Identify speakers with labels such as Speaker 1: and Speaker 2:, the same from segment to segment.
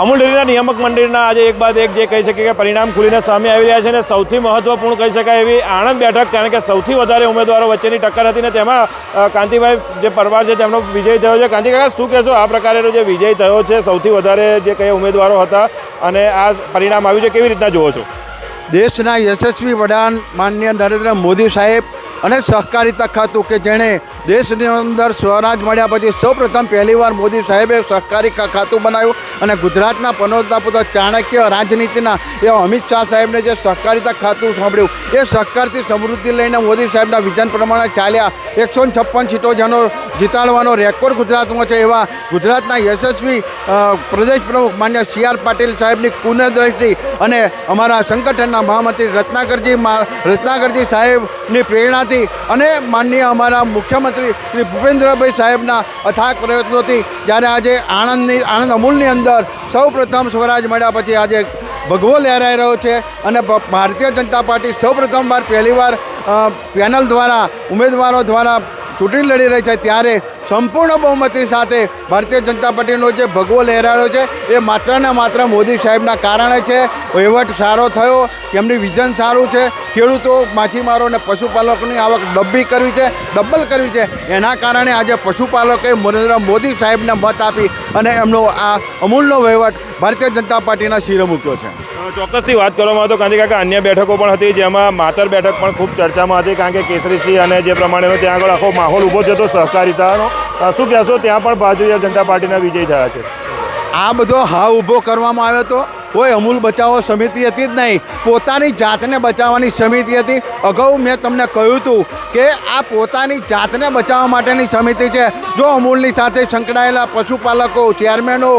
Speaker 1: અમૂલ ડેરીના નિયામક મંડળના આજે એક બાદ એક જે કહી શકીએ કે પરિણામ ખુલીને સામે આવી રહ્યા છે અને સૌથી મહત્વપૂર્ણ કહી શકાય એવી આણંદ બેઠક, કારણ કે સૌથી વધારે ઉમેદવારો વચ્ચેની ટક્કર હતી ને તેમાં કાંતિભાઈ જે પરવાર છે તેમનો વિજય થયો છે. કાંતિ શું કહેશો આ પ્રકારેનો જે વિજય થયો છે, સૌથી વધારે જે કયા ઉમેદવારો હતા અને આ પરિણામ આવ્યું છે, કેવી રીતના જુઓ છો?
Speaker 2: દેશના યશસ્વી વડાન માન્ય નરેન્દ્ર મોદી સાહેબ અને સહકારિતા ખાતું કે જેણે દેશની અંદર સ્વરાજ મળ્યા પછી સૌપ્રથમ પહેલીવાર મોદી સાહેબે સહકારી ખાતું બનાવ્યું અને ગુજરાતના પનોતના પુત્ર ચાણક્ય રાજનીતિના એવા અમિત શાહ સાહેબને જે સહકારિતા ખાતું સાંભળ્યું, એ સહકારથી સમૃદ્ધિ લઈને મોદી સાહેબના વિઝન પ્રમાણે ચાલ્યા. એકસો છપ્પન સીટો જેનો જીતાડવાનો રેકોર્ડ ગુજરાતમાં છે એવા ગુજરાતના યશસ્વી પ્રદેશ પ્રમુખ માન્ય સી આર પાટીલ સાહેબની કુનદ્રષ્ટિ અને અમારા સંગઠનના મહામંત્રી રત્નાકરજી રત્નાકરજી સાહેબની પ્રેરણાથી અને માનનીય અમારા મુખ્યમંત્રી શ્રી ભૂપેન્દ્રભાઈ સાહેબના અથાગ પ્રયત્નોથી જ્યારે આજે આણંદની, આણંદ અમૂલની અંદર સૌ પ્રથમ સ્વરાજ મળ્યા પછી આજે ભગવો લહેરાઈ રહ્યો છે અને ભારતીય જનતા પાર્ટી સૌ પ્રથમવાર પહેલીવાર પેનલ દ્વારા, ઉમેદવારો દ્વારા ચૂંટણી લડી રહી છે ત્યારે સંપૂર્ણ બહુમતી સાથે ભારતીય જનતા પાર્ટીનો જે ભગવો લહેરાયો છે, એ માત્ર ને માત્ર મોદી સાહેબના કારણે છે. વહીવટ સારો થયો, એમની વિઝન સારું છે. ખેડૂતો, માછીમારો અને પશુપાલકોની આવક ડબ્બી કરવી છે, ડબલ કરવી છે. એના કારણે આજે પશુપાલકે નરેન્દ્ર મોદી સાહેબને મત આપી અને એમનો આ અમૂલનો વહીવટ ભારતીય જનતા પાર્ટીના શિરો મૂક્યો છે.
Speaker 1: ચોક્કસથી વાત કરવામાં આવે તો કારણ કે અન્ય બેઠકો પણ હતી જેમાં માતર બેઠક પણ ખૂબ ચર્ચામાં હતી કારણ કે કેસરીસિંહ અને જે પ્રમાણેનો ત્યાં આગળ આખો માહોલ ઊભો થતો સહકારિતાનો. શું કહેશો ત્યાં પણ ભારતીય જનતા પાર્ટીના વિજય થયા છે?
Speaker 2: આ બધો હા ઊભો કરવામાં આવ્યો હતો. કોઈ અમૂલ બચાવો સમિતિ હતી જ નહીં. પોતાની જાતને બચાવવાની સમિતિ હતી. અગાઉ મેં તમને કહ્યું હતું કે આ પોતાની જાતને બચાવવા માટેની સમિતિ છે. જો અમૂલની સાથે સંકળાયેલા પશુપાલકો, ચેરમેનો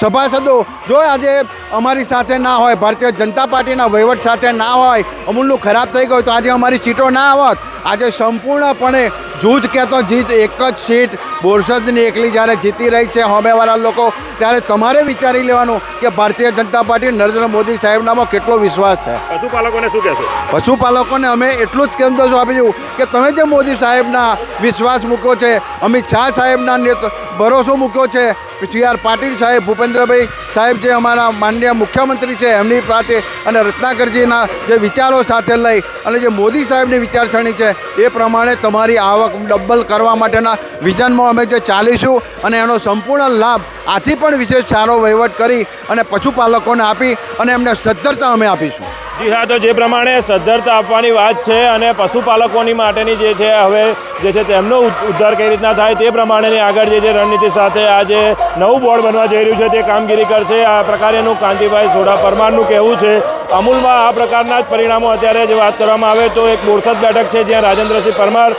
Speaker 2: સભાસદો, જો આજે અમારી સાથે ના હોય, ભારતીય જનતા પાર્ટીના વહીવટ સાથે ના હોય, અમૂલનું ખરાબ થઈ ગયું તો આજે અમારી સીટો ના આવત. આજે સંપૂર્ણપણે જૂજ કહેતો જીત એક જ સીટ. બોરસદની એકલી જ્યારે જીતી રહી છે હોમેવાળા લોકો ત્યારે તમારે વિચારી લેવાનું કે ભારતીય જનતા પાર્ટી નરેન્દ્ર મોદી સાહેબનામાં કેટલો વિશ્વાસ છે.
Speaker 1: પશુપાલકોને શું કહેશો?
Speaker 2: પશુપાલકોને અમે એટલું જ કેમ કેન્દ્ર આપીશું કે તમે જે મોદી સાહેબના વિશ્વાસ મૂક્યો છે અમિત શાહ સાહેબના નેતૃ ભરોસો મૂક્યો છે. પી આર પાટીલ સાહેબ, ભૂપેન્દ્રભાઈ સાહેબ જે અમારા માનનીય મુખ્યમંત્રી છે, એમની સાથે અને રત્નાકરજીના જે વિચારો સાથે લઈ અને જે મોદી સાહેબની વિચારસરણી છે, એ પ્રમાણે તમારી આવક ડબલ કરવા માટેના વિઝનમાં અમે જે ચાલીશું અને એનો સંપૂર્ણ લાભ આથી પણ વિશેષ સારો વહીવટ કરી અને પશુપાલકોને આપી અને એમને સદ્ધરતા અમે આપીશું.
Speaker 1: જી હા, તો જે પ્રમાણે સદ્ધરતા આપવાની વાત છે અને પશુપાલકોની માટેની જે છે, હવે જે છે તેમનો ઉદ્ધાર કઈ રીતના થાય તે પ્રમાણેની આગળ જે છે રણનીતિ સાથે આ જે નવું બોર્ડ બનવા જઈ રહ્યું છે, તે કામગીરી કરશે. આ પ્રકારેનું કાંતિભાઈ સોડા પરમારનું કહેવું છે. અમૂલમાં આ પ્રકારના જ પરિણામો અત્યારે જે વાત કરવામાં આવે તો એક બોરસદ બેઠક છે જ્યાં રાજેન્દ્રસિંહ પરમાર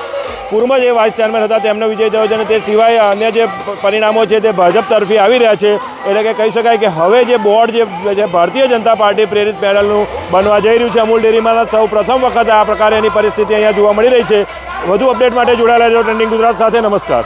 Speaker 1: પૂર્વમાં જે વાઇસ ચેરમેન હતા, તેમનો વિજય થયો છે અને તે સિવાય અન્ય જે પરિણામો છે તે ભાજપ તરફી આવી રહ્યા છે. એટલે કે કહી શકાય કે હવે જે બોર્ડ જે ભારતીય જનતા પાર્ટી પ્રેરિત પેનલનું બનવા જઈ રહ્યું છે, અમૂલ ડેરીમાં સૌ પ્રથમ વખત આ પ્રકારે એની પરિસ્થિતિ અહીંયા જોવા મળી રહી છે. વધુ અપડેટ માટે જોડાયેલા છો ટ્રેન્ડિંગ ગુજરાત સાથે. નમસ્કાર.